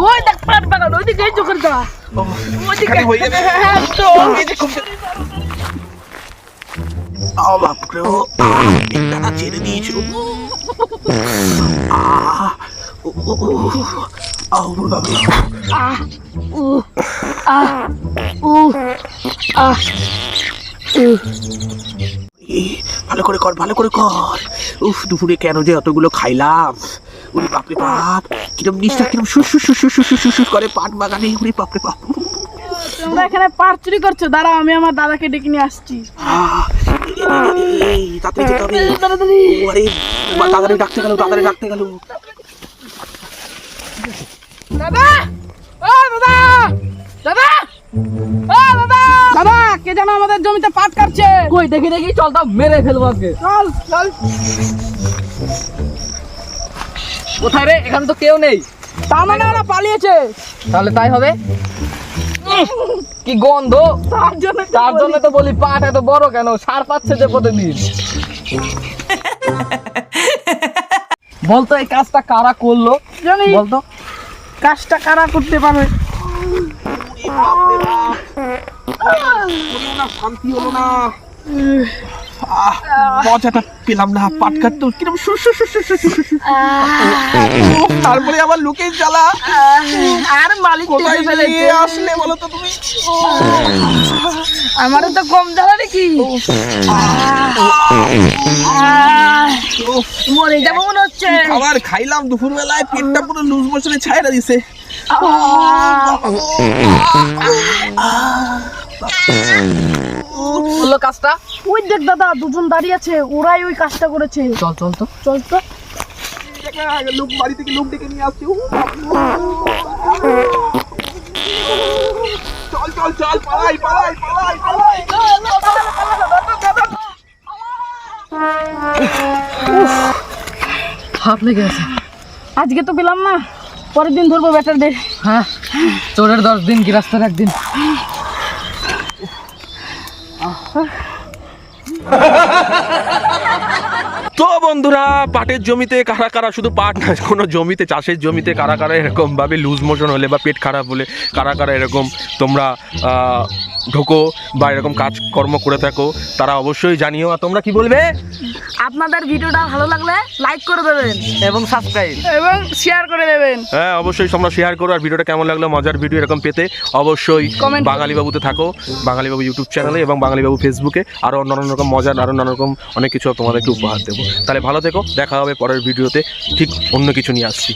ওই দেখ পাট বাগান ওইদিকে চোখের ওইদিকে হয়ে। হ্যাঁ, দাদা ছেড়ে দিয়েছে ভালো করে কর ভালো করে কর উফ দুপুরে কেন যে অতগুলো খাইলাম উনি বাপরে বাপ কিরম নিষ্ঠা কিরম সুস সুস সুস সুস সুস সুস করে পাট বাগানে উনি বাপরে বাপ তোমরা এখানে পাট চুরি করছ? দাঁড়াও আমি আমার দাদাকে ডেকে নিয়ে আসছি। আহ, এই, যেতে হবে। আরে বা ডাকতে গেল তাড়াতাড়ি ডাকতে গেল। দাদা! ও দাদা! দাদা! ও দাদা! দাদা কে যেন আমাদের জমিতে পাট কাটছে? কই দেখি দেখি চল তাও মেরে ফেলব আজকে। চল চল। কোথায় রে? এখানে তো কেউ নেই। তার মানে ওরা পালিয়েছে। তাহলে তাই হবে? কি গন্ধ? তার জন্য তার জন্য তো বলি পাট এত বড় কেন? সার পাচ্ছে যে প্রতিদিন। বলতো এই কাজটা কারা করল? জানি। বলতো। কাজটা কারা করতে পারবে শান্তি হলো না। মজাটা পেলাম না পাট কাটতো কিরম তারপরে আবার লোকের জ্বালা। আর মালিক কোথায় আসলে বলো তো তুমি? আমারও তো কম জ্বালা নাকি মরে যাব মনে হচ্ছে। খাবার খাইলাম দুপুর বেলায় পেটটা পুরো লুজ মোশনে ছাইরা দিছে। করল কাজটা? ওই দেখ দাদা দুজন দাঁড়িয়ে আছে ওরাই ওই কাজটা করেছে। চল চল তো। চল তো। লোক বাড়ি থেকে লোক ডেকে নিয়ে আসছে চল চল চল পালাই পালাই পালাই পালাই হাত লেগে আছে। আজকে তো পেলাম না পরের দিন ধরবো ব্যাটারদের। হ্যাঁ চোরের দশ দিন গৃহস্থের একদিন। তো বন্ধুরা, পাটের জমিতে কারা কারা শুধু পাট না, কোনো জমিতে, চাষের জমিতে কারা কারা এরকমভাবে লুজ মোশন হলে বা পেট খারাপ হলে কারা কারা এরকম তোমরা ঢোকো বা এরকম কাজকর্ম করে থাকো, তারা অবশ্যই জানিও। আর তোমরা কি বলবে? আপনাদের ভিডিওটা ভালো লাগলে লাইক করে দেবেন। এবং সাবস্ক্রাইব এবং শেয়ার করে দেবেন। হ্যাঁ অবশ্যই তোমরা শেয়ার করো আর ভিডিওটা কেমন লাগল মজার ভিডিও এরকম পেতে অবশ্যই বাঙালি বাবুতে থাকো বাঙালি বাবু ইউটিউব চ্যানেলে এবং বাঙালি বাবু ফেসবুকে আরও অন্যান্য রকম মজার আরও নানা রকম অনেক কিছু তোমাদেরকে উপহার দেবো। তাহলে ভালো থেকো দেখা হবে পরের ভিডিওতে ঠিক অন্য কিছু নিয়ে আসছি।